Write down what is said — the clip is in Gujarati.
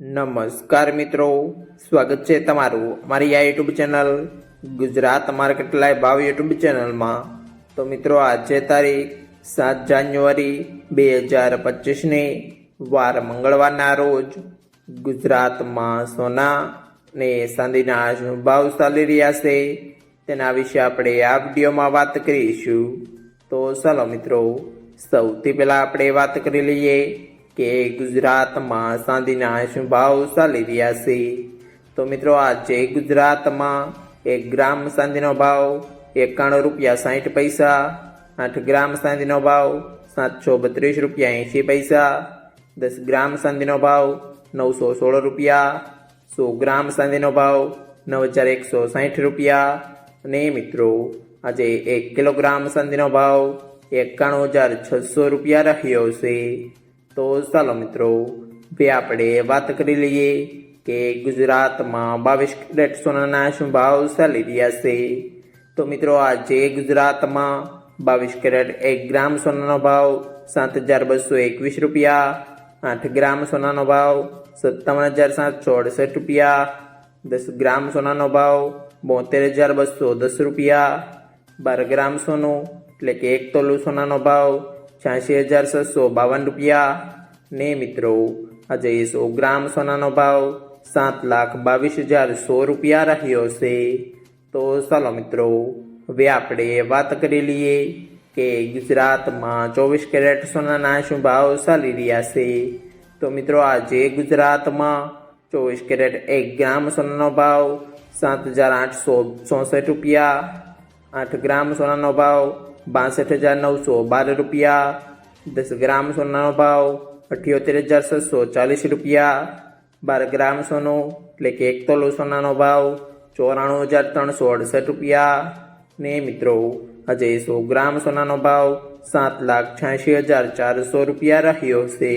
નમસ્કાર મિત્રો, સ્વાગત છે તમારું મારી આ YouTube channel Gujarat market live ભાવ યુટ્યુબ ચેનલમાં. તો મિત્રો, આજે તારીખ સાત જાન્યુઆરી બે હજાર પચીસની વાર મંગળવારના રોજ ગુજરાતમાં સોના ને ચાંદીના શું ભાવ ચાલી રહ્યા છે. તેના વિશે આપણે આ વિડીયોમાં વાત કરીશું. તો ચાલો મિત્રો, સૌથી પહેલાં આપણે વાત કરી લઈએ કે ગુજરાતમાં ચાંદીના શું ભાવ ચાલી રહ્યા છે. તો મિત્રો, આજે ગુજરાતમાં એક ગ્રામ ચાંદીનો ભાવ એકાણું રૂપિયા સાઠ પૈસા, આઠ ગ્રામ ચાંદીનો ભાવ સાતસો બત્રીસ રૂપિયા એંશી પૈસા, દસ ગ્રામ ચાંદીનો ભાવ નવસો સોળ રૂપિયા, સો ગ્રામ ચાંદીનો ભાવ નવ હજાર એકસો સાઠ રૂપિયા. અને મિત્રો, આજે એક કિલોગ્રામ ચાંદીનો ભાવ એકાણું હજાર છસો રૂપિયા રહ્યો છે. તો ચાલો મિત્રો, હવે આપણે વાત કરી લઈએ કે ગુજરાતમાં બાવીસ કેરેટ સોનાના શું ભાવ ચાલી રહ્યા છે. તો મિત્રો, આજે ગુજરાતમાં બાવીસ કેરેટ એક ગ્રામ સોનાનો ભાવ સાત હજાર બસો એકવીસ રૂપિયા, આઠ ગ્રામ સોનાનો ભાવ સત્તાવન હજાર સાતસો અડસઠ રૂપિયા, દસ ગ્રામ સોનાનો ભાવ બોતેર હજાર બસો દસ રૂપિયા, બાર ગ્રામ સોનું એટલે કે એક તોલું સોનાનો ભાવ છ્યાસી હજાર છસો બાવન રૂપિયા. ને મિત્રો, આજે સો ગ્રામ સોનાનો ભાવ સાત લાખ બાવીસ હજાર સો રૂપિયા રહ્યો છે. તો ચાલો મિત્રો, હવે આપણે વાત કરી લઈએ કે ગુજરાતમાં ચોવીસ કેરેટ સોનાના શું ભાવ ચાલી રહ્યા છે. તો મિત્રો, આજે ગુજરાતમાં ચોવીસ કેરેટ એક ગ્રામ સોનાનો ભાવ સાત હજાર આઠસો ચોસઠ રૂપિયા. આઠ ગ્રામ સોનાનો ભાવ બાસઠ હજાર નવસો બાર રૂપિયા, દસ ગ્રામ સોનાનો ભાવ અઠ્યોતેર હજાર છસો ચાલીસ રૂપિયા, બાર ગ્રામ સોનું એટલે કે એક તોલો સોનાનો ભાવ ચોરાણું હજાર ત્રણસો અડસઠ રૂપિયા. ને મિત્રો આજે સો ગ્રામ સોનાનો ભાવ સાત લાખ છ્યાસી હજાર ચારસો રૂપિયા રહ્યો છે.